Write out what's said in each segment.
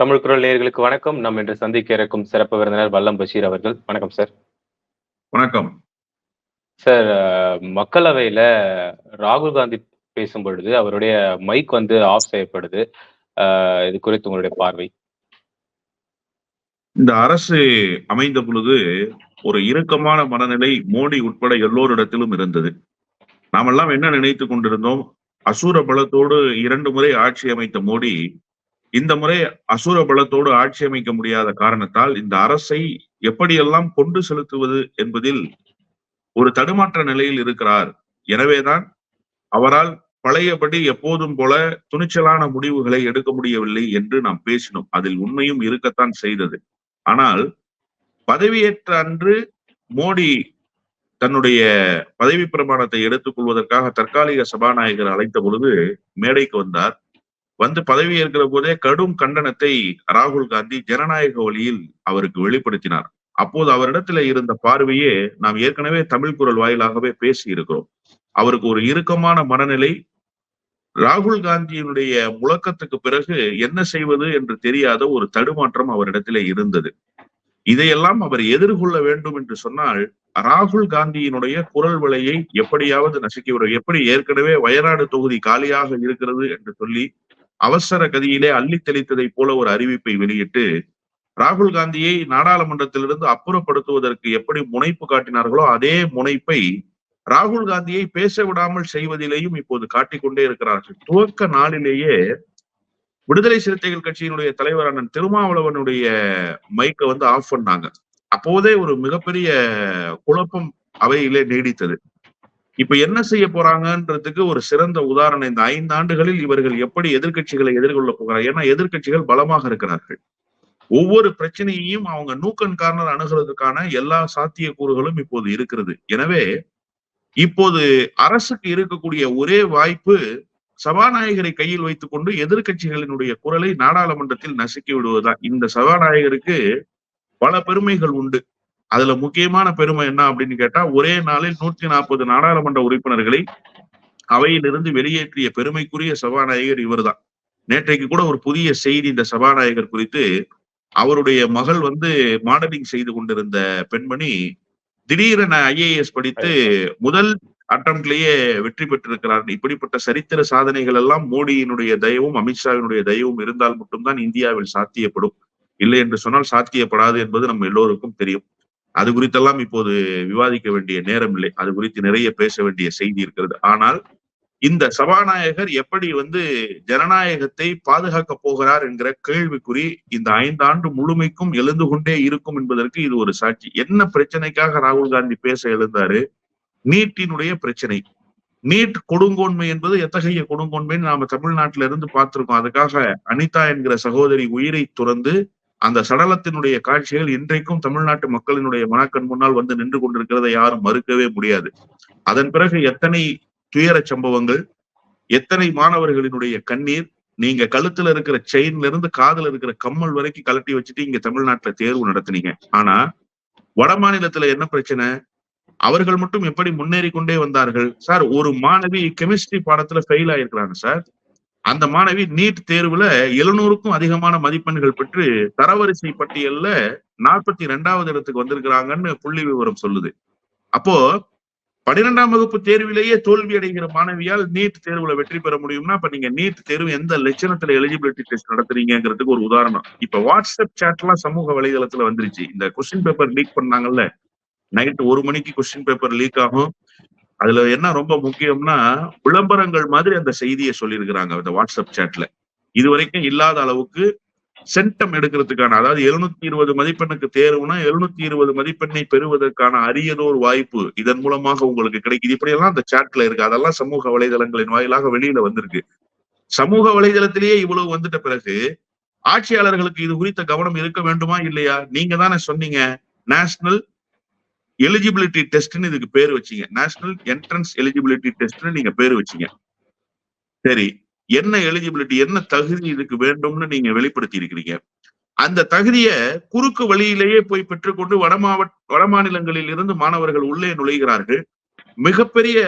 தமிழ் குரல் நேயர்களுக்கு வணக்கம். நாம் இன்று சந்திக்க இருக்கும் சிறப்பு விருந்தினர் வல்லம் பஷீர் அவர்கள். வணக்கம் சார். வணக்கம். சார் மக்களவையில ராகுல் காந்தி பேசும் பொழுது அவருடைய மைக் வந்து ஆஃப் செய்யப்படுது. இது குறித்து உங்களுடைய பார்வை. இந்த அரசு அமைந்த பொழுது ஒரு இறுக்கமான மனநிலை மோடி உட்பட எல்லோரிடத்திலும் இருந்தது. நாமெல்லாம் என்ன நினைத்து கொண்டிருந்தோம்? அசூர பலத்தோடு இரண்டு முறை ஆட்சி அமைத்த மோடி இந்த முறை அசுர பலத்தோடு ஆட்சி அமைக்க முடியாத காரணத்தால் இந்த அரசை எப்படியெல்லாம் கொண்டு செலுத்துவது என்பதில் ஒரு தடுமாற்ற நிலையில் இருக்கிறார். எனவேதான் அவரால் பழையபடி எப்போதும் போல துணிச்சலான முடிவுகளை எடுக்க முடியவில்லை என்று நாம் பேசினோம். அதில் உண்மையும் இருக்கத்தான் செய்தது. ஆனால் பதவியேற்ற அன்று மோடி தன்னுடைய பதவி பிரமாணத்தை எடுத்துக் கொள்வதற்காக தற்காலிக சபாநாயகர் அழைத்த பொழுது மேடைக்கு வந்தார். வந்து பதவி ஏற்கிற போதே கடும் கண்டனத்தை ராகுல் காந்தி ஜனநாயக வழியில் அவருக்கு வெளிப்படுத்தினார். அப்போது அவரிடத்துல இருந்த பார்வையே நாம் ஏற்கனவே தமிழ் குரல் வாயிலாகவே பேசி இருக்கிறோம் அவருக்கு ஒரு இறுக்கமான மனநிலை ராகுல் காந்தியினுடைய முழக்கத்துக்கு பிறகு என்ன செய்வது என்று தெரியாத ஒரு தடுமாற்றம் அவரிடத்திலே இருந்தது. இதையெல்லாம் அவர் எதிர்கொள்ள வேண்டும் என்று சொன்னால் ராகுல் காந்தியினுடைய குரல் விலையை எப்படியாவது நசுக்கிவிட எப்படி ஏற்கனவே வயநாடு தொகுதி காலியாக இருக்கிறது என்று சொல்லி அவசர கதியிலே அள்ளி தெளித்ததை போல ஒரு அறிவிப்பை வெளியிட்டு ராகுல் காந்தியை நாடாளுமன்றத்திலிருந்து அப்புறப்படுத்துவதற்கு எப்படி முனைப்பு காட்டினார்களோ அதே முனைப்பை ராகுல் காந்தியை பேச விடாமல் செய்வதிலேயும் இப்போது காட்டிக்கொண்டே இருக்கிறார்கள். துவக்க நாளிலேயே விடுதலை சிறுத்தைகள் கட்சியினுடைய தலைவர் அண்ணன் திருமாவளவனுடைய மைக்கை வந்து ஆஃப் பண்ணாங்க. அப்போதே ஒரு மிகப்பெரிய குழப்பம் அவையிலே நீடித்தது. இப்ப என்ன செய்ய போறாங்கன்றதுக்கு ஒரு சிறந்த உதாரணம். இந்த ஐந்து ஆண்டுகளில் இவர்கள் எப்படி எதிர்க்கட்சிகளை எதிர்கொள்ள போகிறார் ஏன்னா எதிர்க்கட்சிகள் பலமாக இருக்கிறார்கள். ஒவ்வொரு பிரச்சனையையும் அவங்க நூக்கன் கார்னர் அணுகிறதுக்கான எல்லா சாத்தியக்கூறுகளும் இப்போது இருக்கிறது. எனவே இப்போது அரசுக்கு இருக்கக்கூடிய ஒரே வாய்ப்பு சபாநாயகரை கையில் வைத்துக் கொண்டு எதிர்க்கட்சிகளினுடைய குரலை நாடாளுமன்றத்தில் நசுக்கி விடுவதுதான். இந்த சபாநாயகருக்கு பல பெருமைகள் உண்டு. அதுல முக்கியமான பெருமை என்ன அப்படின்னு கேட்டா ஒரே நாளில் நூற்றி நாற்பது நாடாளுமன்ற உறுப்பினர்களை அவையிலிருந்து வெளியேற்றிய பெருமைக்குரிய சபாநாயகர் இவர்தான். நேற்றைக்கு கூட ஒரு புதிய செய்தி இந்த சபாநாயகர் குறித்து அவருடைய மகள் வந்து மாடலிங் செய்து கொண்டிருந்த பெண்மணி திடீரென ஐஏஎஸ் படித்து முதல் அட்டம்ப்ட்லயே வெற்றி பெற்றிருக்கிறார். இப்படிப்பட்ட சரித்திர சாதனைகள் எல்லாம் மோடியினுடைய தயவும் அமித்ஷாவினுடைய தயவும் இருந்தால் மட்டும்தான் இந்தியாவில் சாத்தியப்படும். இல்லை என்று சொன்னால் சாத்தியப்படாது என்பது நம்ம எல்லோருக்கும் தெரியும். அது குறித்தெல்லாம் இப்போது விவாதிக்க வேண்டிய நேரம் இல்லை. அது குறித்து நிறைய பேச வேண்டிய செய்தி இருக்கிறது. ஆனால் இந்த சபாநாயகர் எப்படி வந்து ஜனநாயகத்தை பாதுகாக்க போகிறார் என்கிற கேள்விக்குறி இந்த ஐந்தாண்டு முழுமைக்கும் எழுந்து கொண்டே இருக்கும் என்பதற்கு இது ஒரு சாட்சி. என்ன பிரச்சனைக்காக ராகுல் காந்தி பேச எழுந்தாரு? நீட்டினுடைய பிரச்சனை. நீட் கொடுங்கோன்மை என்பது எத்தகைய கொடுங்கோன்மைன்னு நாம தமிழ்நாட்டில இருந்து பார்த்திருக்கோம். அதுக்காக அனிதா என்கிற சகோதரி உயிரை துறந்து அந்த சடலத்தினுடைய காட்சிகள் இன்றைக்கும் தமிழ்நாட்டு மக்களினுடைய மனக்கண் முன்னால் வந்து நின்று கொண்டிருக்கிறதை யாரும் மறுக்கவே முடியாது. அதன் பிறகு எத்தனை துயர சம்பவங்கள் எத்தனை மாணவர்களினுடைய கண்ணீர் நீங்க கழுத்துல இருக்கிற செயின்ல இருந்து காதுல இருக்கிற கம்மல் வரைக்கும் கலட்டி வச்சுட்டு இங்க தமிழ்நாட்டுல தேர்வு நடத்துனீங்க. ஆனா வட மாநிலத்துல என்ன பிரச்சனை? அவர்கள் மட்டும் எப்படி முன்னேறி கொண்டே வந்தார்கள்? சார் ஒரு மாணவி கெமிஸ்ட்ரி பாடத்துல ஃபெயில் ஆயிருக்கிறாங்க சார். அந்த மாணவி நீட் தேர்வுல எழுநூறுக்கும் அதிகமான மதிப்பெண்கள் பெற்று தரவரிசை பட்டியல்ல நாற்பத்தி ரெண்டாவது இடத்துக்கு வந்திருக்கிறாங்கன்னு புள்ளி விவரம் சொல்லுது. அப்போ பனிரெண்டாம் வகுப்பு தேர்விலேயே தோல்வி அடைகிற மாணவியால் நீட் தேர்வுல வெற்றி பெற முடியும்னா இப்ப நீங்க நீட் தேர்வு எந்த லட்சணத்துல எலிஜிபிலிட்டி டெஸ்ட் நடத்துறீங்கிறதுக்கு ஒரு உதாரணம். இப்ப வாட்ஸ்அப் சாட் எல்லாம் சமூக வலைதளத்துல வந்துருச்சு. இந்த கொஸ்டின் பேப்பர் லீக் பண்ணாங்கல்ல. நைட் ஒரு மணிக்கு கொஸ்டின் பேப்பர் லீக் ஆகும். அதுல என்ன ரொம்ப முக்கியம்னா விளம்பரங்கள் மாதிரி அந்த செய்தியை சொல்லியிருக்கிறாங்க அந்த வாட்ஸ்அப் சேட்ல இது வரைக்கும் இல்லாத அளவுக்கு சென்டம் எடுக்கிறதுக்கான அதாவது எழுநூத்தி இருபது மதிப்பெண்ணுக்கு தேர்வுனா எழுநூத்தி இருபது மதிப்பெண்ணை பெறுவதற்கான அரியதோர் வாய்ப்பு இதன் மூலமாக உங்களுக்கு கிடைக்குது. இப்படியெல்லாம் அந்த சாட்ல இருக்கு. அதெல்லாம் சமூக வலைதளங்களின் வாயிலாக வெளியில வந்திருக்கு. சமூக வலைதளத்திலேயே இவ்வளவு வந்துட்ட பிறகு ஆட்சியாளர்களுக்கு இது குறித்த கவனம் இருக்க வேண்டுமா இல்லையா? நீங்க தானே சொன்னீங்க. நேஷனல் எலிஜிபிலிட்டி டெஸ்ட்னு இதுக்கு பேர் வச்சீங்க. நேஷனல் என்ட்ரன்ஸ் எலிஜிபிலிட்டி டெஸ்ட்னு நீங்க பேர் வச்சீங்க. சரி என்ன எலிஜிபிலிட்டி என்ன தகுதி இதுக்கு வேண்டும்னு நீங்க வெளிப்படுத்தி இருக்கிறீங்க அந்த தகுதியை குறுக்கு வழியிலேயே போய் பெற்றுக்கொண்டு வட மாவட்ட வட மாநிலங்களில் இருந்து மாணவர்கள் உள்ளே நுழைகிறார்கள். மிகப்பெரிய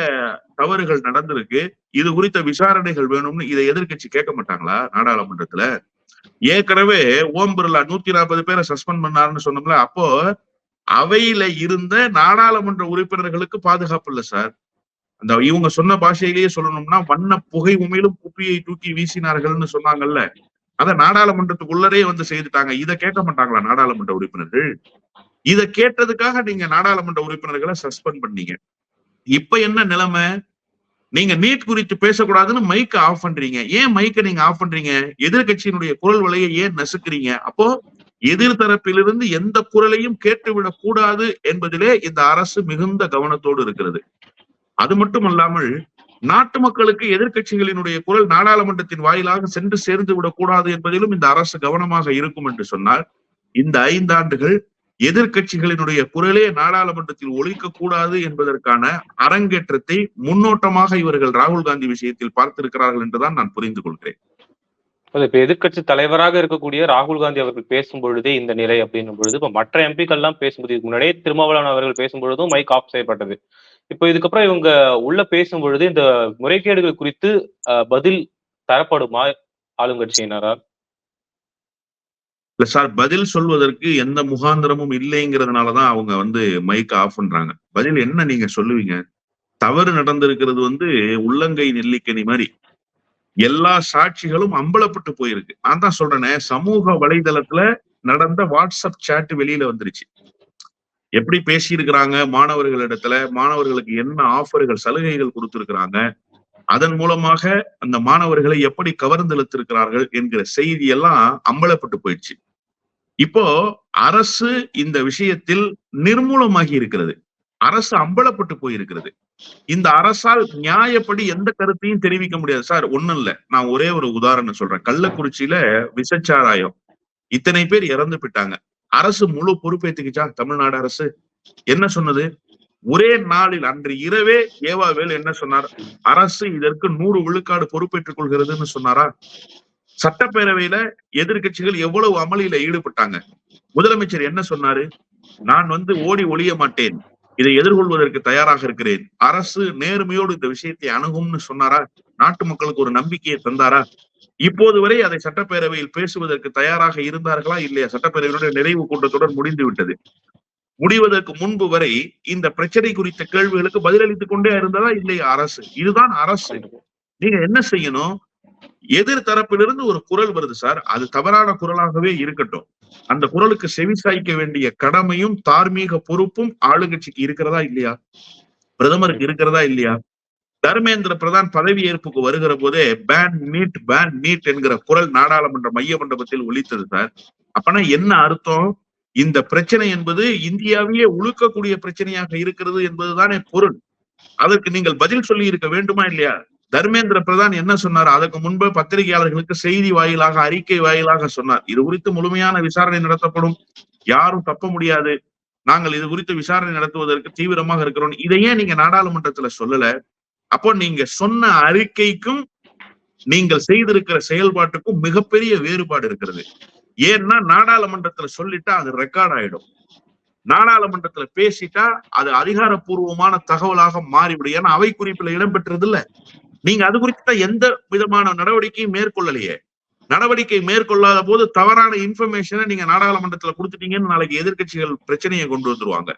தவறுகள் நடந்திருக்கு. இது குறித்த விசாரணைகள் வேணும்னு இதை எதிர்கட்சி கேட்க மாட்டாங்களா நாடாளுமன்றத்துல? ஏற்கனவே ஓம் பிர்லா நூத்தி நாற்பது பேரை சஸ்பெண்ட் பண்ணாருன்னு சொன்னோம்ல அப்போ அவையில இருந்த நாடாளுமன்ற உறுப்பினர்களுக்கு பாதுகாப்பு இல்ல சார். அந்த இவங்க சொன்ன பாஷையிலேயே சொல்லணும்னா வண்ண புகை உமையிலும் குப்பியை தூக்கி வீசினார்கள்னு சொன்னாங்கல்ல. அத நாடாளுமன்றத்துக்குள்ளரே வந்து செய்துட்டாங்க. இத கேட்க மாட்டாங்களா நாடாளுமன்ற உறுப்பினர்கள்? இத கேட்டதுக்காக நீங்க நாடாளுமன்ற உறுப்பினர்களை சஸ்பெண்ட் பண்ணீங்க. இப்ப என்ன நிலைமை? நீங்க நீட் குறித்து பேசக்கூடாதுன்னு மைக்க ஆஃப் பண்றீங்க. ஏன் மைக்க நீங்க ஆஃப் பண்றீங்க? எதிர்கட்சியினுடைய குரல் வலையை ஏன் நசுக்குறீங்க? அப்போ எதிர்த்தரப்பிலிருந்து எந்த குரலையும் கேட்டுவிடக் கூடாது என்பதிலே இந்த அரசு மிகுந்த கவனத்தோடு இருக்கிறது. அது மட்டுமல்லாமல் நாட்டு மக்களுக்கு எதிர்க்கட்சிகளினுடைய குரல் நாடாளுமன்றத்தின் வாயிலாக சென்று சேர்ந்து விடக்கூடாது என்பதிலும் இந்த அரசு கவனமாக இருக்கும் என்று சொன்னால் இந்த ஐந்தாண்டுகள் எதிர்க்கட்சிகளினுடைய குரலே நாடாளுமன்றத்தில் ஒழிக்க கூடாது என்பதற்கான அரங்கேற்றத்தை முன்னோட்டமாக இவர்கள் ராகுல் காந்தி விஷயத்தில் பார்த்திருக்கிறார்கள் என்றுதான் நான் புரிந்து கொள்கிறேன். இப்ப எதிர்க்கட்சி தலைவராக இருக்கக்கூடிய ராகுல் காந்தி அவர்கள் பேசும் பொழுதே இந்த நிலை அப்படின்னும் பொழுது இப்ப மற்ற எம்பிக்கள் எல்லாம் பேசும்போது இதுக்கு முன்னாடியே திருமாவளவன் அவர்கள் பேசும் பொழுதும் மைக் ஆஃப் செய்யப்பட்டது. இப்போ இதுக்கப்புறம் இவங்க உள்ள பேசும் பொழுது இந்த முறைகேடுகள் குறித்து பதில் தரப்படுமா? ஆளுங்கட்சியினரால் இல்ல சார் பதில் சொல்வதற்கு எந்த முகாந்திரமும் இல்லைங்கிறதுனாலதான் அவங்க வந்து மைக் ஆஃப் பண்றாங்க. பதில் என்ன நீங்க சொல்லுவீங்க? தவறு நடந்திருக்கிறது வந்து உள்ளங்கை நெல்லிக்கனி மாதிரி. எல்லா சாட்சிகளும் அம்பலப்பட்டு போயிருக்கு. நான் தான் சொல்றேனே சமூக வலைதளத்துல நடந்த வாட்ஸ்அப் சாட் வெளியில வந்துருச்சு. எப்படி பேசியிருக்கிறாங்க மாணவர்களிடத்துல மாணவர்களுக்கு என்ன ஆஃபர்கள் சலுகைகள் கொடுத்திருக்கிறாங்க அதன் மூலமாக அந்த மாணவர்களை எப்படி கவர்ந்தெழுத்திருக்கிறார்கள் என்கிற செய்தி எல்லாம் அம்பலப்பட்டு போயிடுச்சு. இப்போ அரசு இந்த விஷயத்தில் நிர்மூலமாகி இருக்கிறது. அரசு அம்பலப்பட்டு போயிருக்கிறது. இந்த அரசால் நியாயப்படி எந்த கருத்தையும் தெரிவிக்க முடியாது. சார் ஒண்ணும் இல்ல. நான் ஒரே ஒரு உதாரணம் சொல்றேன். கள்ளக்குறிச்சியில விசச்சாராயம் இத்தனை பேர் இறந்து போயிட்டாங்க. அரசு முழு பொறுப்பேத்துக்குச்சா? தமிழ்நாடு அரசு? என்ன சொன்னது? ஒரே நாளில் அன்று இரவே ஏவாவேல் என்ன சொன்னார்? அரசு இதற்கு நூறு விழுக்காடு பொறுப்பேற்றுக் கொள்கிறதுன்னு சொன்னாரா? சட்டப்பேரவையில எதிர்கட்சிகள் எவ்வளவு அமளியில ஈடுபட்டாங்க? முதலமைச்சர் என்ன சொன்னாரு? நான் வந்து ஓடி ஒளிய மாட்டேன். இதை எதிர்கொள்வதற்கு தயாராக இருக்கிறேன். அரசு நேர்மையோடு இந்த விஷயத்தை அணுகும்னு சொன்னாரா? நாட்டு மக்களுக்கு ஒரு நம்பிக்கையை தந்தாரா? இப்போது வரை அதை சட்டப்பேரவையில் பேசுவதற்கு தயாராக இருந்தார்களா? இல்லையா? சட்டப்பேரவையினுடைய நிறைவு கூட்டத்துடன் முடிந்து விட்டது. முடிவதற்கு முன்பு வரை இந்த பிரச்சனை குறித்த கேள்விகளுக்கு பதிலளித்துக் கொண்டே இருந்ததா? இல்லையா? அரசு. இதுதான் அரசு. நீங்க என்ன செய்யணும்? எதிர் தரப்பிலிருந்து ஒரு குரல் வருது சார். அது தவறான குரலாகவே இருக்கட்டும். அந்த குரலுக்கு செவிசாய்க்க வேண்டிய கடமையும் தார்மீக பொறுப்பும் ஆளுங்கட்சிக்கு இருக்கிறதா இல்லையா? பிரதமருக்கு இருக்கிறதா இல்லையா? தர்மேந்திர பிரதான் பதவி ஏற்புக்கு வருகிற போதே பேன் நீட் பேன் நீட் என்கிற குரல் நாடாளுமன்ற மைய மண்டபத்தில் ஒழித்தது சார். அப்பனா என்ன அர்த்தம்? இந்த பிரச்சனை என்பது இந்தியாவையே உழுக்கக்கூடிய பிரச்சனையாக இருக்கிறது என்பதுதானே பொருள். அதற்கு நீங்கள் பதில் சொல்லி இருக்க வேண்டுமா இல்லையா? தர்மேந்திர பிரதான் என்ன சொன்னார்? அதற்கு முன்பு பத்திரிகையாளர்களுக்கு செய்தி வாயிலாக அறிக்கை வாயிலாக சொன்னார். இது குறித்து முழுமையான விசாரணை நடத்தப்படும். யாரும் தப்ப முடியாது. நாங்கள் இது குறித்து விசாரணை நடத்துவதற்கு தீவிரமாக இருக்கிறோம். இதையே நீங்க நாடாளுமன்றத்துல சொல்லல? அப்போ நீங்க சொன்ன அறிக்கைக்கும் நீங்கள் செய்திருக்கிற செயல்பாட்டுக்கும் மிகப்பெரிய வேறுபாடு இருக்கிறது. ஏன்னா நாடாளுமன்றத்துல சொல்லிட்டா அது ரெக்கார்ட் ஆயிடும். நாடாளுமன்றத்துல பேசிட்டா அது அதிகாரப்பூர்வமான தகவலாக மாறிவிடும். ஏன்னா அவை குறிப்பில் இடம்பெற்றது இல்ல நீங்க அது குறித்த எந்த விதமான நடவடிக்கையும் மேற்கொள்ளலையே. நடவடிக்கை மேற்கொள்ளாத போது தவறான இன்ஃபர்மேஷனை நீங்க நாடாளுமன்றத்துல கொடுத்துட்டீங்கன்னு நாளைக்கு எதிர்க்கட்சிகள் பிரச்சனையை கொண்டு வந்துருவாங்க.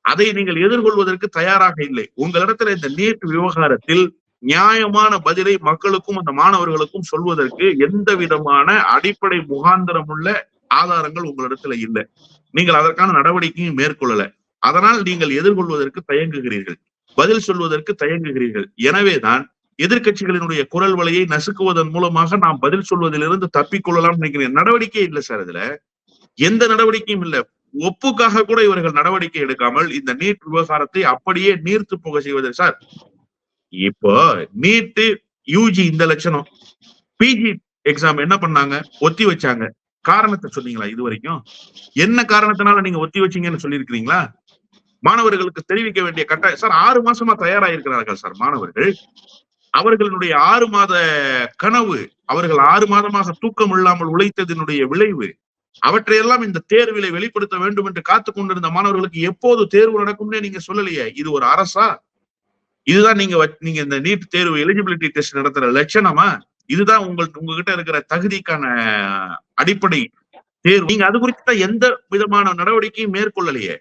அதை நீங்கள் எதிர்கொள்வதற்கு தயாராக இல்லை. உங்களிடத்துல இந்த நீட் விவகாரத்தில் நியாயமான பதிலை மக்களுக்கும் அந்த மாணவர்களுக்கும் சொல்வதற்கு எந்த விதமான அடிப்படை முகாந்திரம் உள்ள ஆதாரங்கள் உங்களிடத்துல இல்லை. நீங்கள் அதற்கான நடவடிக்கையும் மேற்கொள்ளல. அதனால் நீங்கள் எதிர்கொள்வதற்கு தயங்குகிறீர்கள். பதில் சொல்வதற்கு தயங்குகிறீர்கள். எனவேதான் எதிர்க்கட்சிகளினுடைய குரல் வலையை நசுக்குவதன் மூலமாக நாம் பதில் சொல்வதிலிருந்து தப்பிக்கொள்ளலாம் நினைக்கிறேன். நடவடிக்கை இல்லை சார் இதுல. எந்த நடவடிக்கையும் இல்லை. ஒப்புக்காக கூட இவர்கள் நடவடிக்கை எடுக்காமல் இந்த நீட் விவகாரத்தை அப்படியே நீர்த்து போக செய்வது சார். இப்போ நீட்டு யூஜி இந்த லட்சணம். பிஜி எக்ஸாம் என்ன பண்ணாங்க? ஒத்தி வச்சாங்க. காரணத்தை சொன்னீங்களா இது வரைக்கும் என்ன காரணத்தினால நீங்க ஒத்தி வச்சீங்கன்னு சொல்லியிருக்கிறீங்களா? மாணவர்களுக்கு தெரிவிக்க வேண்டிய கட்டாயம். சார் ஆறு மாசமா தயாராயிருக்கிறார்கள் சார் மாணவர்கள். அவர்களுடைய ஆறு மாத கனவு அவர்கள் ஆறு மாதமாக தூக்கம் இல்லாமல் உழைத்ததனுடைய விளைவு அவற்றையெல்லாம் இந்த தேர்விலை வெளிப்படுத்த வேண்டும் என்று காத்துக் கொண்டிருந்த மாணவர்களுக்கு எப்போது தேர்வு நடக்கும்னே நீங்க சொல்லலையே? இது ஒரு அரசா? இதுதான் நீங்க நீங்க இந்த நீட் தேர்வு எலிஜிபிலிட்டி டெஸ்ட் நடத்துற லட்சணமா? இதுதான் உங்கள் உங்ககிட்ட இருக்கிற தகுதிக்கான அடிப்படை தேர்வு. நீங்க அது குறித்த எந்த விதமான நடவடிக்கையும் மேற்கொள்ளலையே?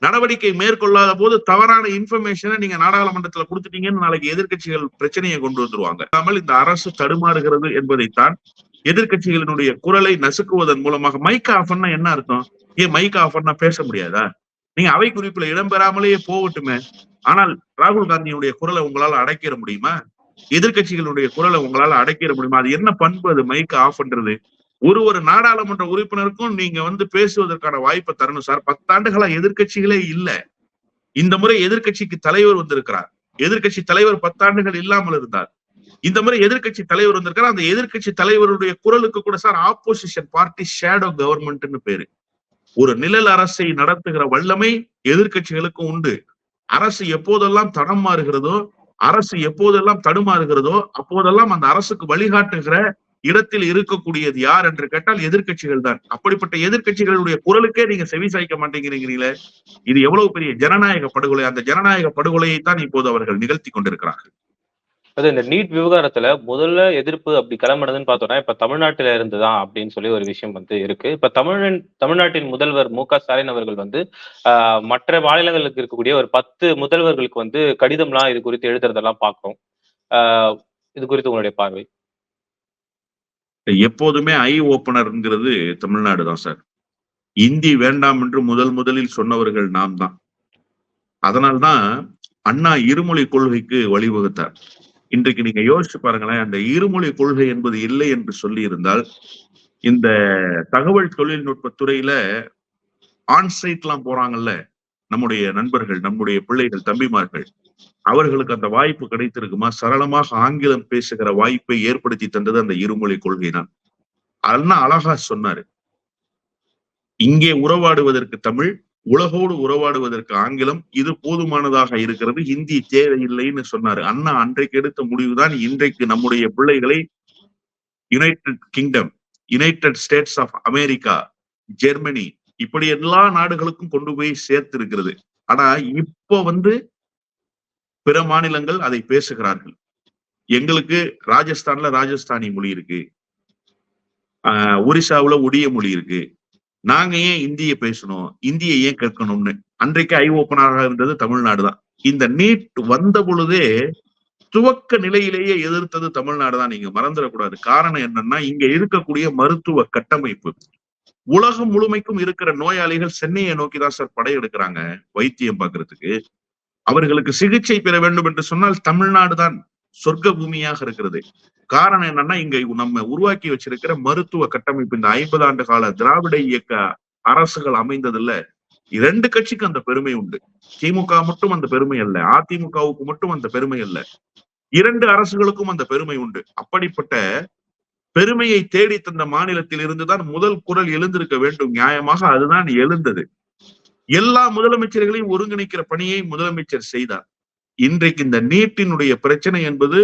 நடவடிக்கை மேற்கொள்ளாத போது தவறான இன்ஃபர்மேஷனை நீங்க நாடாளுமன்றத்துல கொடுத்துட்டீங்கன்னு நாளைக்கு எதிர்க்கட்சிகள் பிரச்சனையை கொண்டு வந்துருவாங்க. இந்த அரசு தடுமாறுகிறது என்பதைத்தான் எதிர்கட்சிகளினுடைய குரலை நசுக்குவதன் மூலமாக மைக் ஆஃபர்னா என்ன அர்த்தம்? ஏன் மைக் ஆஃபர்னா பேச முடியாதா? நீங்க அவை குறிப்புல இடம்பெறாமலேயே போகட்டுமே. ஆனால் ராகுல் காந்தியுடைய குரலை உங்களால அடக்கிட முடியுமா? எதிர்கட்சிகளுடைய குரலை உங்களால அடக்கிட முடியுமா? அது என்ன பண்பு அது மைக் ஆஃப்ன்றது ஒரு ஒரு நாடாளுமன்ற உறுப்பினருக்கும் நீங்க வந்து பேசுவதற்கான வாய்ப்பை தரணும் சார். பத்தாண்டுகளா எதிர்கட்சிகளே இல்ல. இந்த முறை எதிர்க்கட்சிக்கு தலைவர் வந்திருக்கிறார். எதிர்க்கட்சி தலைவர் பத்தாண்டுகள் இல்லாமல் இருந்தார். இந்த முறை எதிர்க்கட்சி தலைவர் வந்திருக்கார் அந்த எதிர்கட்சி தலைவருடைய குரலுக்கு கூட சார் ஆப்போசிஷன் பார்ட்டி ஷேடோ கவர்மெண்ட்னு பேரு. ஒரு நிழல் அரசை நடத்துகிற வல்லமை எதிர்க்கட்சிகளுக்கும் உண்டு. அரசு எப்போதெல்லாம் தடம் மாறுகிறதோ அரசு எப்போதெல்லாம் தடுமாறுகிறதோ அப்போதெல்லாம் அந்த அரசுக்கு வழிகாட்டுகிற இடத்தில் இருக்கக்கூடியது யார் என்று கேட்டால் எதிர்க்கட்சிகள் தான். அப்படிப்பட்ட எதிர்க்கட்சிகளுடைய குரலுக்கே நீங்க செவி சாய்க்க மாட்டேங்கிறீங்களே. இது எவ்வளவு பெரிய ஜனநாயக படுகொலை. அந்த ஜனநாயக படுகொலையை தான் இப்போது அவர்கள் நிகழ்த்தி கொண்டிருக்கிறார்கள். அது இந்த நீட் விவகாரத்துல முதல்ல எதிர்ப்பு அப்படி கிளம்பினதுன்னு பார்த்தோம்னா இப்ப தமிழ்நாட்டில இருந்துதான் அப்படின்னு சொல்லி ஒரு விஷயம் வந்து இருக்கு. இப்ப தமிழ் தமிழ்நாட்டின் முதல்வர் மு க ஸ்டாலின் அவர்கள் வந்து ஆஹ் மற்ற மாநிலங்களுக்கு இருக்கக்கூடிய ஒரு பத்து முதல்வர்களுக்கு வந்து கடிதம்லாம் இது குறித்து எழுதுறதெல்லாம் பார்க்கிறோம். ஆஹ் இது குறித்து உங்களுடைய பார்வை. எப்போதுமே ஐ ஓபனர்ங்கிறது தமிழ்நாடு தான் சார். இந்தி வேண்டாம் என்று முதல் முதலில் சொன்னவர்கள் நாம் தான். அதனால்தான் அண்ணா இருமொழி கொள்கைக்கு வழிவகுத்தார். இன்றைக்கு நீங்க யோசிச்சு பாருங்களேன் அந்த இருமொழி கொள்கை என்பது இல்லை என்று சொல்லி இருந்தால் இந்த தகவல் தொழில்நுட்ப துறையில ஆன்சைட் எல்லாம் போறாங்கல்ல நம்முடைய நண்பர்கள் நம்முடைய பிள்ளைகள் தம்பிமார்கள் அவர்களுக்கு அந்த வாய்ப்பு கிடைத்திருக்குமா? சரளமாக ஆங்கிலம் பேசுகிற வாய்ப்பை ஏற்படுத்தி தந்தது அந்த இருமொழி கொள்கை தான். அண்ணா அழகா சொன்னாரு. இங்கே உறவாடுவதற்கு தமிழ் உலகோடு உறவாடுவதற்கு ஆங்கிலம் இது போதுமானதாக இருக்கிறது ஹிந்தி தேவையில்லைன்னு சொன்னாரு. அண்ணா அன்றைக்கு எடுத்த முடிவுதான் இன்றைக்கு நம்முடைய பிள்ளைகளை United Kingdom United States of America Germany இப்படி எல்லா நாடுகளுக்கும் கொண்டு போய் சேர்த்து இருக்கிறது ஆனா இப்போ வந்து பிற மாநிலங்கள் அதை பேசுகிறார்கள். எங்களுக்கு ராஜஸ்தான்ல ராஜஸ்தானி மொழி இருக்கு. ஆஹ் ஒரிசாவுல ஒடிய மொழி இருக்கு. நாங்க ஏன் இந்திய பேசணும்? இந்திய ஏன் கற்கணும்னு? அன்றைக்கு ஐ ஓப்பனராக இருந்தது தமிழ்நாடு தான். இந்த நீட் வந்த பொழுதே துவக்க நிலையிலேயே எதிர்த்தது தமிழ்நாடு தான். நீங்க மறந்துடக்கூடாது. காரணம் என்னன்னா இங்க இருக்கக்கூடிய மருத்துவ கட்டமைப்பு. உலகம் முழுமைக்கும் இருக்கிற நோயாளிகள் சென்னையை நோக்கி தான் சார் படையெடுக்கிறாங்க வைத்தியம் பாக்குறதுக்கு அவர்களுக்கு சிகிச்சை பெற வேண்டும் என்று சொன்னால் தமிழ்நாடு தான் சொர்க்க பூமியாக இருக்கிறது. காரணம் என்னன்னா இங்க நம்ம உருவாக்கி வச்சிருக்கிற மருத்துவ கட்டமைப்பு இந்த ஐம்பது ஆண்டு கால திராவிட இயக்க அரசுகள் அமைந்ததுல இரண்டு கட்சிக்கு அந்த பெருமை உண்டு. திமுக மட்டும் அந்த பெருமை அல்ல அதிமுகவுக்கு மட்டும் அந்த பெருமை அல்ல. இரண்டு அரசுகளுக்கும் அந்த பெருமை உண்டு. அப்படிப்பட்ட பெருமையை தேடி தந்த மாநிலத்தில் இருந்துதான் முதல் குரல் எழுந்திருக்க வேண்டும். நியாயமாக அதுதான் எழுந்தது. எல்லா முதலமைச்சர்களையும் ஒருங்கிணைக்கிற பணியை முதலமைச்சர் செய்தார். இன்றைக்கு இந்த நீட்டினுடைய பிரச்சனை என்பது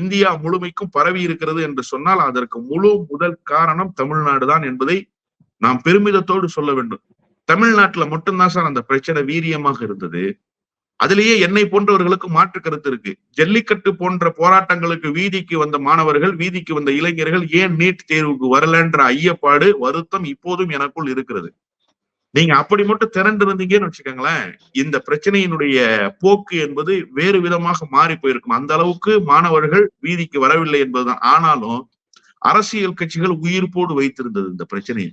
இந்தியா முழுமைக்கும் பரவி இருக்கிறது என்று சொன்னால் அதற்கு முழு முதல் காரணம் தமிழ்நாடு தான் என்பதை நாம் பெருமிதத்தோடு சொல்ல வேண்டும். தமிழ்நாட்டுல மட்டும்தான் சார் அந்த பிரச்சனை வீரியமாக இருந்தது. அதிலேயே என்னை போன்றவர்களுக்கு மாற்று கருத்து இருக்கு. ஜல்லிக்கட்டு போன்ற போராட்டங்களுக்கு வீதிக்கு வந்த மாணவர்கள் வீதிக்கு வந்த இளைஞர்கள் ஏன் நீட் தேர்வுக்கு வரலன்ற ஐயப்பாடு வருத்தம் இப்போதும் எனக்குள் இருக்கிறது. நீங்க அப்படி மட்டும் திரண்டு இருந்தீங்கன்னு வச்சுக்கோங்களேன் இந்த பிரச்சனையினுடைய போக்கு என்பது வேறு விதமாக மாறி போயிருக்கும். அந்த அளவுக்கு மாணவர்கள் வீதிக்கு வரவில்லை என்பதுதான். ஆனாலும் அரசியல் கட்சிகள் உயிர்ப்போடு வைத்திருந்தது இந்த பிரச்சனையை.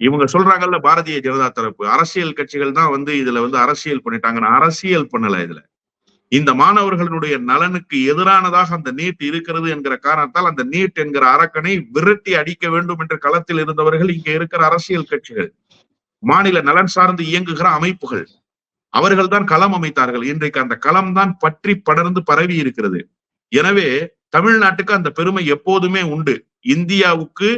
இவங்க சொல்றாங்கல்ல பாரதிய ஜனதா தரப்பு. அரசியல் கட்சிகள் தான் வந்து இதுல வந்து அரசியல் பண்ணிட்டாங்கன்னு அரசியல் பண்ணல இதுல. இந்த மாணவர்களுடைய நலனுக்கு எதிரானதாக அந்த நீட் இருக்கிறது என்கிற காரணத்தால் அந்த நீட் என்கிற அரக்கனை விரட்டி அடிக்க வேண்டும் என்ற களத்தில் இருந்தவர்கள் இங்க இருக்கிற அரசியல் கட்சிகள். மாநில நலன் சார்ந்து இயங்குகிற அமைப்புகள். அவர்கள் தான் களம் அமைத்தார்கள். இன்றைக்கு அந்த களம் தான் பற்றி படர்ந்து பரவி இருக்கிறது. எனவே தமிழ்நாட்டுக்கு அந்த பெருமை எப்போதுமே உண்டு. இந்தியாவுக்கு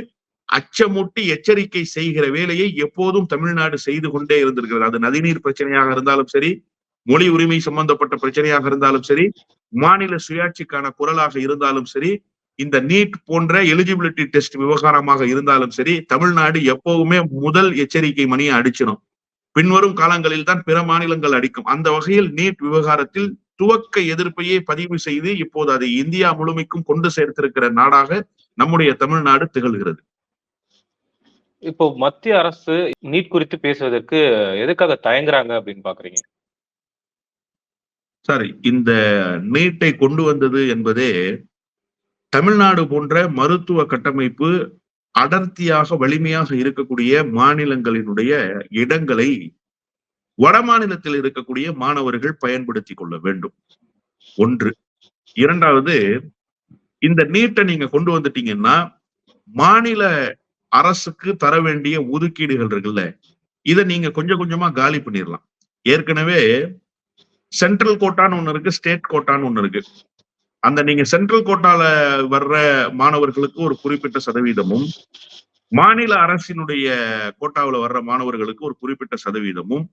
அச்சமூட்டி எச்சரிக்கை செய்கிற வேலையை எப்போதும் தமிழ்நாடு செய்து கொண்டே இருந்திருக்கிறது. அது நதிநீர் பிரச்சனையாக இருந்தாலும் சரி மொழி உரிமை சம்பந்தப்பட்ட பிரச்சனையாக இருந்தாலும் சரி மாநில சுயாட்சிக்கான குரலாக இருந்தாலும் சரி இந்த நீட் போன்ற எலிஜிபிலிட்டி டெஸ்ட் விவகாரமாக இருந்தாலும் சரி தமிழ்நாடு எப்பவுமே முதல் எச்சரிக்கை மணியை அடிச்சிடும். பின்வரும் காலங்களில் தான் பிற மாநிலங்கள் அடிக்கும். அந்த வகையில் நீட் விவகாரத்தில் துவக்க எதிர்ப்பையே பதிவு செய்து இப்போது அதை இந்தியா முழுமைக்கும் கொண்டு சேர்த்திருக்கிற நாடாக நம்முடைய தமிழ்நாடு திகழ்கிறது. இப்போ மத்திய அரசு நீட் குறித்து பேசுவதற்கு எதுக்காக தயங்குறாங்க அப்படின்னு பாக்குறீங்க? சரி இந்த நீட்டை கொண்டு வந்தது என்பதே தமிழ்நாடு போன்ற மருத்துவ கட்டமைப்பு அடர்த்தியாக வலிமையாக இருக்கக்கூடிய மாநிலங்களினுடைய இடங்களை வட மாநிலத்தில் இருக்கக்கூடிய மாணவர்கள் பயன்படுத்தி கொள்ள வேண்டும். ஒன்று. இரண்டாவது இந்த நீட்டை நீங்க கொண்டு வந்துட்டீங்கன்னா மாநில அரசுக்கு தர வேண்டிய ஒதுக்கீடுகள் இருக்குல்ல இதை நீங்க கொஞ்சம் கொஞ்சமா காலி பண்ணிடலாம் ஏற்கனவே சென்ட்ரல் கோட்டான்னு ஒண்ணு இருக்கு ஸ்டேட் கோட்டான்னு ஒண்ணு இருக்கு. அந்த நீங்க சென்ட்ரல் கோட்டால வர்ற மாணவர்களுக்கு ஒரு குறிப்பிட்ட சதவீதமும் மாநில அரசினுடைய கோட்டாவில் வர்ற மாணவர்களுக்கு ஒரு குறிப்பிட்ட சதவீதமும்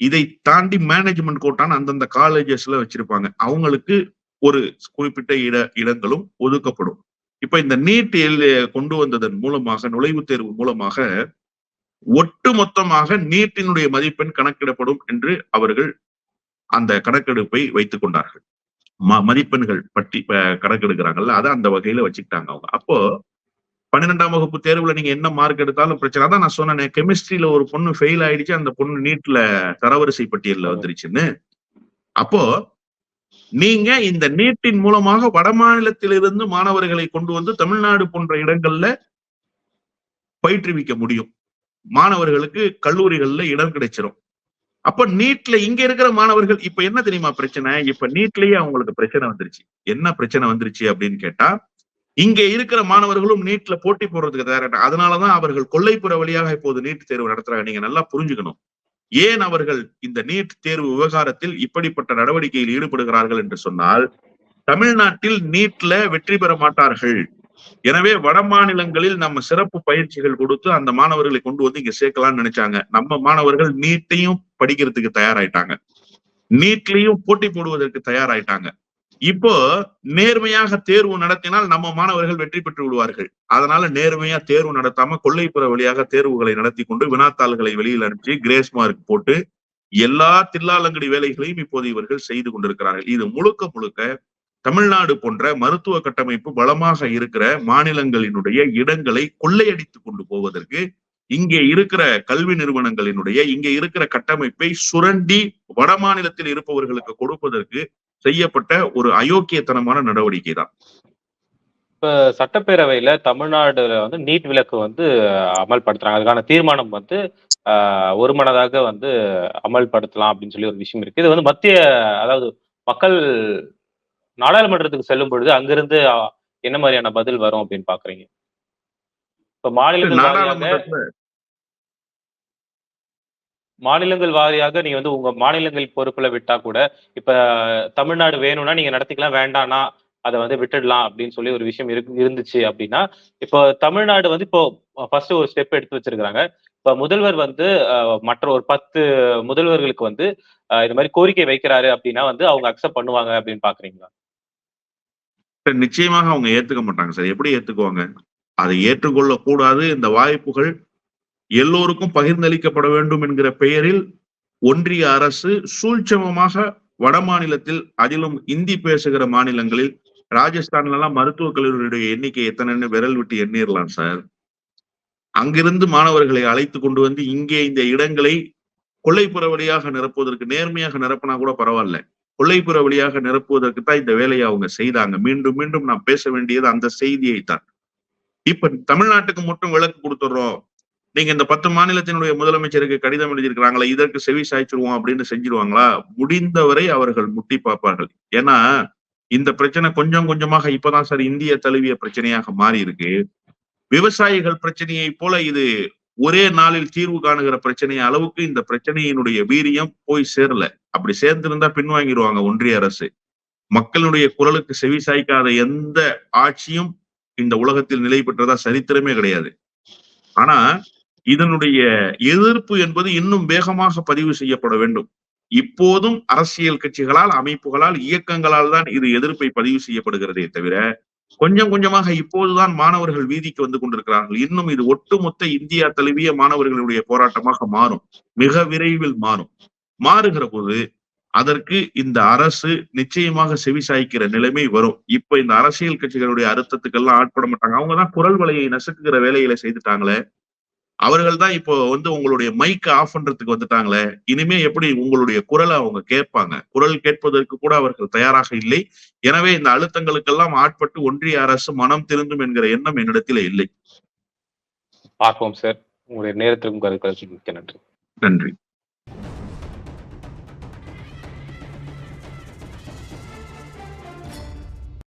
இதை தாண்டி மேனேஜ்மெண்ட் கோட்டான்னு அந்தந்த காலேஜஸ்ல வச்சிருப்பாங்க. அவங்களுக்கு ஒரு குறிப்பிட்ட இட இடங்களும் ஒதுக்கப்படும். இப்ப இந்த நீட் கொண்டு வந்ததன் மூலமாக நுழைவுத் தேர்வு மூலமாக ஒட்டு மொத்தமாக நீட்டினுடைய மதிப்பெண் கணக்கிடப்படும் என்று அவர்கள் அந்த கணக்கெடுப்பை வைத்துக் கொண்டார்கள். மதிப்பெண்கள் பட்டி கணக்கெடுக்கிறாங்கல்ல அதை அந்த வகையில வச்சுக்கிட்டாங்க அவங்க. அப்போ பன்னிரெண்டாம் வகுப்பு தேர்வுல நீங்க என்ன மார்க் எடுத்தாலும் பிரச்சனை. அதான் நான் சொன்னேன் கெமிஸ்ட்ரியில ஒரு பொண்ணு ஃபெயில் ஆயிடுச்சு அந்த பொண்ணு நீட்ல தரவரிசை பட்டியல்ல வந்துருச்சுன்னு. அப்போ நீங்க இந்த நீட்டின் மூலமாக வட மாநிலத்திலிருந்து மாணவர்களை கொண்டு வந்து தமிழ்நாடு போன்ற இடங்கள்ல பயிற்றுவிக்க முடியும். மாணவர்களுக்கு கல்லூரிகள்ல இடம் கிடைச்சிரும். அப்ப நீட்ல இங்க இருக்கிற மாணவர்கள் இப்ப என்ன தெரியுமா பிரச்சனை? இப்ப நீட்லயே அவங்களுக்கு பிரச்சனை வந்துருச்சு. என்ன பிரச்சனை வந்துருச்சு அப்படின்னு கேட்டா இங்க இருக்கிற மாணவர்களும் நீட்ல போட்டி போடுறதுக்கு தயாராக அதனாலதான் அவர்கள் கொல்லைப்புற வழியாக இப்போது நீட் தேர்வு நடத்துறாங்க. நீங்க நல்லா புரிஞ்சுக்கணும். ஏன் அவர்கள் இந்த நீட் தேர்வு விவகாரத்தில் இப்படிப்பட்ட நடவடிக்கையில் ஈடுபடுகிறார்கள் என்று சொன்னால் தமிழ்நாட்டில் நீட்ல வெற்றி பெற மாட்டார்கள். எனவே வட மாநிலங்களில் நம்ம சிறப்பு பயிற்சிகள் கொடுத்து அந்த மாணவர்களை கொண்டு வந்து இங்க சேர்க்கலாம்னு நினைச்சாங்க. நம்ம மாணவர்கள் நீட்டையும் படிக்கிறதுக்கு தயாராயிட்டாங்க. நீட்லயும் போட்டி போடுவதற்கு தயாராயிட்டாங்க. இப்போ நேர்மையாக தேர்வு நடத்தினால் நம்ம மாணவர்கள் வெற்றி பெற்று விடுவார்கள். அதனால நேர்மையா தேர்வு நடத்தாம கொல்லைப்புற வழியாக தேர்வுகளை நடத்தி கொண்டு வினாத்தாள்களை வெளியில் அனுப்பிச்சு கிரேஸ் மார்க் போட்டு எல்லா தில்லாலங்கடி வேலைகளையும் இப்போது இவர்கள் செய்து கொண்டிருக்கிறார்கள். இது முழுக்க முழுக்க தமிழ்நாடு போன்ற மருத்துவ கட்டமைப்பு பலமாக இருக்கிற மாநிலங்களினுடைய இடங்களை கொள்ளையடித்து கொண்டு போவதற்கு இங்கே இருக்கிற கல்வி நிறுவனங்களினுடைய இங்கே இருக்கிற கட்டமைப்பை சுரண்டி வட மாநிலத்தில் இருப்பவர்களுக்கு கொடுப்பதற்கு செய்யப்பட்ட ஒரு அயோக்கியத்தனமான நடவடிக்கை தான் இப்ப சட்டப்பேரவையில தமிழ்நாடுல வந்து நீட் விலக்கு வந்து அமல்படுத்துறாங்க. அதுக்கான தீர்மானம் வந்து ஆஹ், ஒருமனதாக வந்து அமல்படுத்தலாம் அப்படின்னு சொல்லி ஒரு விஷயம் இருக்கு. இது வந்து மத்திய அதாவது மக்கள் நாடாளுமன்றத்துக்கு செல்லும் பொழுது அங்கிருந்து என்ன மாதிரியான பதில் வரும் அப்படின்னு பாக்குறீங்க? இப்ப மாநிலங்கள் மாநிலங்கள் வாரியாக நீங்க வந்து உங்க மாநிலங்கள் பொறுப்புல விட்டா கூட இப்ப தமிழ்நாடு வேணும்னா நீங்க நடத்திக்கலாம் வேண்டாம்னா அதை வந்து விட்டுடலாம் அப்படின்னு சொல்லி ஒரு விஷயம் இருக்கு இருந்துச்சு அப்படின்னா இப்போ தமிழ்நாடு வந்து இப்போ ஃபர்ஸ்ட் ஒரு ஸ்டெப் எடுத்து வச்சிருக்காங்க இப்ப முதல்வர் வந்து மற்ற ஒரு பத்து முதல்வர்களுக்கு வந்து இது மாதிரி கோரிக்கை வைக்கிறாரு அப்படின்னா வந்து அவங்க அக்செப்ட் பண்ணுவாங்க அப்படின்னு பாக்குறீங்களா? நிச்சயமாக அவங்க ஏத்துக்க மாட்டாங்க சார். எப்படி ஏத்துக்குவாங்க? அதை ஏற்றுக்கொள்ள கூடாது இந்த வாய்ப்புகள் எல்லோருக்கும் பகிர்ந்தளிக்கப்பட வேண்டும் என்கிற பெயரில் ஒன்றிய அரசு சூழ்ச்சமமாக வட மாநிலத்தில் அதிலும் இந்தி பேசுகிற மாநிலங்களில் ராஜஸ்தான்லாம் மருத்துவக் கல்லூரியுடைய எண்ணிக்கை எத்தனைன்னு விரல் விட்டு எண்ணிடலாம் சார். அங்கிருந்து மாணவர்களை அழைத்து கொண்டு வந்து இங்கே இந்த இடங்களை கொள்ளைப்புற வழியாக நிரப்புவதற்கு நேர்மையாக நிரப்பினா கூட பரவாயில்ல. கொள்ளைப்புற வழியாக நிரப்புவதற்கு தான் இந்த வேலையை அவங்க செய்தாங்க. மீண்டும் மீண்டும் நான் பேச வேண்டியது அந்த செய்தியை தான் இப்ப தமிழ்நாட்டுக்கு மட்டும் விளக்கு கொடுத்துடுறோம். நீங்க இந்த பத்து மாநிலத்தினுடைய முதலமைச்சருக்கு கடிதம் எழுதியிருக்கிறாங்களா இதற்கு செவி சாய்ச்சிருவோம் அப்படின்னு செஞ்சிருவாங்களா? முடிந்தவரை அவர்கள் முட்டி பார்ப்பார்கள். ஏன்னா இந்த பிரச்சனை கொஞ்சம் கொஞ்சமாக இப்பதான் சார் இந்திய தழுவிய பிரச்சனையாக மாறி இருக்கு விவசாயிகள் பிரச்சனையை போல இது ஒரே நாளில் தீர்வு காணுகிற பிரச்சனை அளவுக்கு இந்த பிரச்சனையினுடைய வீரியம் போய் சேரல. அப்படி சேர்ந்திருந்தா பின்வாங்கிடுவாங்க ஒன்றிய அரசு. மக்களுடைய குரலுக்கு செவி சாய்க்காத எந்த ஆட்சியும் இந்த உலகத்தில் நிலை பெற்றதா சரித்திரமே கிடையாது. ஆனா இதனுடைய எதிர்ப்பு என்பது இன்னும் வேகமாக பதிவு செய்யப்பட வேண்டும். இப்போதும் அரசியல் கட்சிகளால் அமைப்புகளால் இயக்கங்களால் தான் இது எதிர்ப்பை பதிவு செய்யப்படுகிறதே தவிர கொஞ்சம் கொஞ்சமாக இப்போதுதான் மாணவர்கள் வீதிக்கு வந்து கொண்டிருக்கிறார்கள். இன்னும் இது ஒட்டுமொத்த இந்தியா தழுவிய மாணவர்களுடைய போராட்டமாக மாறும். மிக விரைவில் மாறும். மாறுகிற போது அதற்கு இந்த அரசு நிச்சயமாக செவிசாய்க்கிற நிலைமை வரும். இப்ப இந்த அரசியல் கட்சிகளுடைய அர்த்தத்துக்கெல்லாம் ஆட்பட மாட்டாங்க. அவங்கதான் குரல் வலையை நசுக்குகிற வேலைகளை செய்துட்டாங்களே. அவர்கள் தான் இப்போ வந்து உங்களுடைய மைக் ஆஃப் பண்றதுக்கு வந்துட்டாங்களே. இனிமே எப்படி உங்களுடைய குரலை அவங்க கேட்பாங்க? குரல் கேட்பதற்கு கூட அவர்கள் தயாராக இல்லை. எனவே இந்த அழுத்தங்களுக்கெல்லாம் ஆட்பட்டு ஒன்றிய அரசு மனம் திருந்தும் என்கிற எண்ணம் என்னிடத்தில் இல்லை. பார்ப்போம் சார் உங்களுடைய நேரத்திற்கும் கருத்து மிக்க நன்றி. நன்றி.